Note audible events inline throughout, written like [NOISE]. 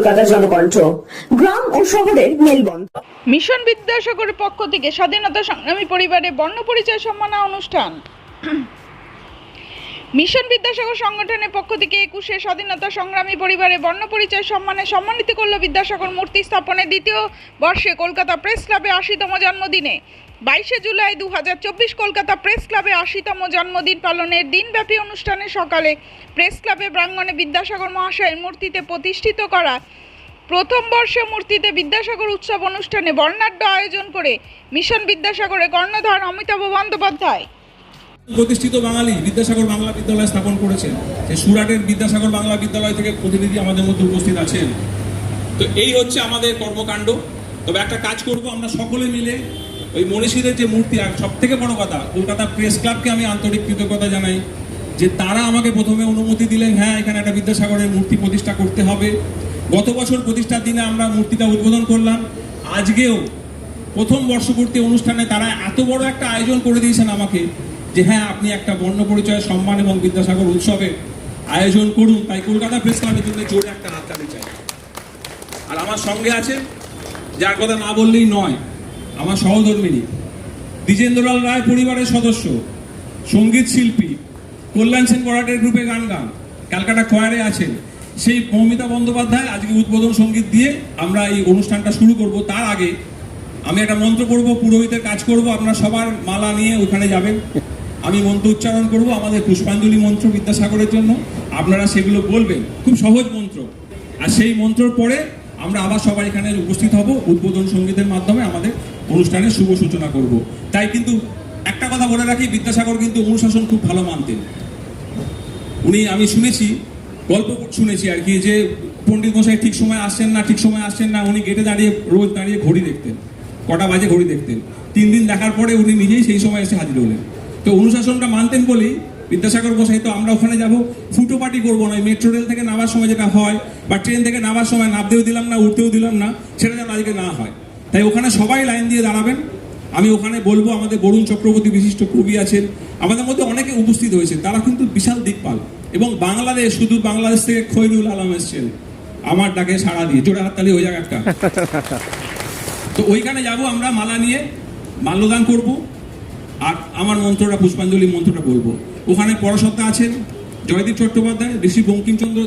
কলকাতা জনকণ্ঠ গ্রাম ও শহরের মেলবন্ধন। মিশন বিদ্যাসাগরের পক্ষ থেকে স্বাধীনতা সংগ্রামী পরিবারে বর্ণ পরিচয় সম্মাননা অনুষ্ঠান। মিশন বিদ্যাসাগর সংগঠনের পক্ষ থেকে একুশে স্বাধীনতা সংগ্রামী পরিবারে বর্ণ পরিচয় সম্মানে সম্মানিত করল বিদ্যাসাগর মূর্তি স্থাপনের দ্বিতীয় বর্ষে কলকাতা প্রেস ক্লাবে আশিতম জন্মদিনে। বাইশে জুলাই দু হাজার চব্বিশ কলকাতা প্রেস ক্লাবে আশিতম জন্মদিন পালনের দিনব্যাপী অনুষ্ঠানে সকালে প্রেস ক্লাবে প্রাঙ্গণে বিদ্যাসাগর মহাশয়ের মূর্তিতে প্রতিষ্ঠিত করা প্রথম বর্ষে মূর্তিতে বিদ্যাসাগর উৎসব অনুষ্ঠানে বর্ণাঢ্য আয়োজন করে মিশন বিদ্যাসাগরে কর্ণধার অমিতাভ বন্দ্যোপাধ্যায়। প্রতিষ্ঠিত বাঙালি বিদ্যাসাগর বাংলা বিদ্যালয় স্থাপন করেছেন। সেই সুরাটের বিদ্যাসাগর বাংলা বিদ্যালয় থেকে প্রতিনিধি আমাদের মধ্যে উপস্থিত আছেন। তো এই হচ্ছে আমাদের কর্মকাণ্ড। তবে একটা কাজ করব, আমরা সকলে মিলে ওই মনীষীদের যে মূর্তি, আর সব থেকে বড় কথা, কলকাতা প্রেস ক্লাবকে আমি আন্তরিক কৃতজ্ঞতা জানাই যে তারা আমাকে প্রথমে অনুমতি দিলেন হ্যাঁ এখানে একটা বিদ্যাসাগরের মূর্তি প্রতিষ্ঠা করতে হবে। গত বছর প্রতিষ্ঠার দিনে আমরা মূর্তিটা উদ্বোধন করলাম। আজকেও প্রথম বর্ষপূর্তি অনুষ্ঠানে তারা এত বড় একটা আয়োজন করে দিয়েছেন আমাকে। যে হ্যাঁ আপনি একটা বর্ণ পরিচয় সম্মান এবং বিদ্যাসাগর উৎসবের আয়োজন করুন, তাই কলকাতা প্রেস ক্লাবের জন্য জোরে একটা হাততালি চাই। আর আমার সঙ্গে আছে, যার কথা না বললেই নয়, আমার সহধর্মিনী, দ্বিজেন্দ্রলাল রায় পরিবারের সদস্য, সংগীত শিল্পী, কল্যাণ সেন বরাটের গ্রুপে গান গান, ক্যালকাটা কোয়ারে আছেন। সেই মৌমিতা বন্দ্যোপাধ্যায় আজকে উদ্বোধন সংগীত দিয়ে আমরা এই অনুষ্ঠানটা শুরু করব। তার আগে আমি একটা মন্ত্র করব পুরোহিতের কাজ করব, আপনারা সবার মালা নিয়ে ওখানে যাবেন। আমি মন্ত্র উচ্চারণ করব আমাদের পুষ্পাঞ্জলি মন্ত্র বিদ্যাসাগরের জন্য। আপনারা সেগুলো বলবেন। খুব সহজ মন্ত্র। আর সেই মন্ত্রর পরে আমরা আবার সবাই এখানে উপস্থিত হব। উদ্বোধন সঙ্গীতের মাধ্যমে আমাদের অনুষ্ঠানের শুভ সূচনা করব। তাই কিন্তু একটা কথা বলে রাখি, বিদ্যাসাগর কিন্তু অনুশাসন খুব ভালো মানতেন। উনি, আমি শুনেছি, গল্প শুনেছি আর কি, যে পণ্ডিত মশাই ঠিক সময় আসছেন না, ঠিক সময় আসছেন না, উনি গেটে দাঁড়িয়ে রোজ দাঁড়িয়ে ঘড়ি দেখতেন। কটা বাজে ঘড়ি দেখতেন। তিন দিন দেখার পরে উনি নিজেই সেই সময় এসে হাজির হলেন। তো অনুশাসনটা মানতেন বলেই বিদ্যাসাগর মশাই তো আমরা ওখানে যাব। ফুটো পার্টি করব না মেট্রো রেল থেকে নামার সময় যেটা হয় বা ট্রেন থেকে নামার সময় নামতেও দিলাম না উঠতেও দিলাম না সেটা যেন আজকে না হয়। তাই ওখানে সবাই লাইন দিয়ে দাঁড়াবেন। আমি ওখানে বলব আমাদের বরুণ চক্রবর্তী বিশিষ্ট কবি আছেন আমাদের মধ্যে অনেকে উপস্থিত হয়েছে তারা কিন্তু বিশাল দিকপাল। এবং বাংলাদেশ শুধু বাংলাদেশ থেকে খৈরুল আলম এসছেন আমার ডাকে সাড়া দিয়ে জোড়া হাততালি যাক একটা [LAUGHS] তো ওইখানে যাব আমরা মালা নিয়ে মাল্যদান করব। আমার মন্ত্রটা, পুষ্পাঞ্জলি মন্ত্রটা বলব। ওখানে পরশত্তা আছেন, জয়দীপ চট্টোপাধ্যায়, ঋষি বঙ্কিমচন্দ্র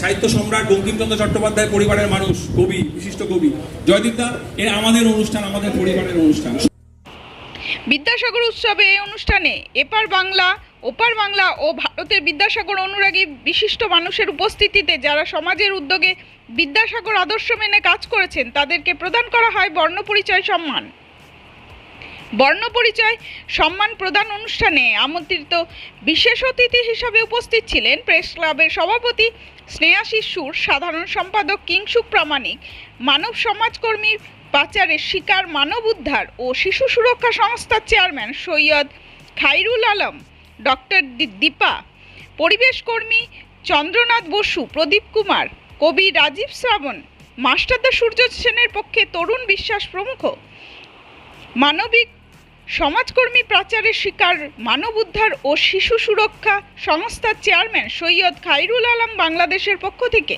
সাহিত্য সম্রাট বঙ্কিমচন্দ্র চট্টোপাধ্যায় পরিবারের মানুষ, কবি, বিশিষ্ট কবি। জয়দীপ দা, এ আমাদের অনুষ্ঠান, আমাদের পরিবারের অনুষ্ঠান। বিদ্যাসাগর উৎসবে এই অনুষ্ঠানে এপার বাংলা, ওপার বাংলা ও ভারতের বিদ্যাসাগর অনুরাগী বিশিষ্ট মানুষের উপস্থিতিতে যারা সমাজের উদ্যোগে বিদ্যাসাগর আদর্শ মেনে কাজ করেছেন, তাদেরকে প্রদান করা হয় বর্ণপরিচয় সম্মান। বর্ণপরিচয় সম্মান প্রদান অনুষ্ঠানে আমন্ত্রিত বিশেষ অতিথি হিসাবে উপস্থিত ছিলেন প্রেস ক্লাবের সভাপতি স্নেহাশিস সুর সাধারণ সম্পাদক কিংসুক প্রামাণিক, মানব সমাজকর্মী পাচারের শিকার মানব উদ্ধার ও শিশু সুরক্ষা সংস্থার চেয়ারম্যান সৈয়দ খাইরুল আলম, ডক্টর দীপা, পরিবেশ কর্মী চন্দ্রনাথ বসু, প্রদীপ কুমার, কবি রাজীব শ্রাবণ, মাস্টারদা সূর্য সেনের পক্ষে তরুণ বিশ্বাস প্রমুখ, মানবিক সমাজকর্মী প্রাচারের শিকার মানব উদ্ধার ও শিশু সুরক্ষা সংস্থার চেয়ারম্যান সৈয়দ খাইরুল আলম বাংলাদেশের পক্ষ থেকে।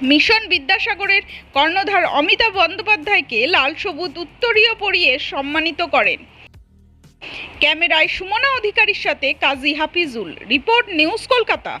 মিশন বিদ্যাসাগরের কর্ণধার অমিতাভ বন্দ্যোপাধ্যায়কে লাল সবুজ উত্তরীয় পরিয়ে সম্মানিত করেন। ক্যামেরায় সুমনা অধিকারীর সাথে Kazi Hafizul. Report news Kolkata.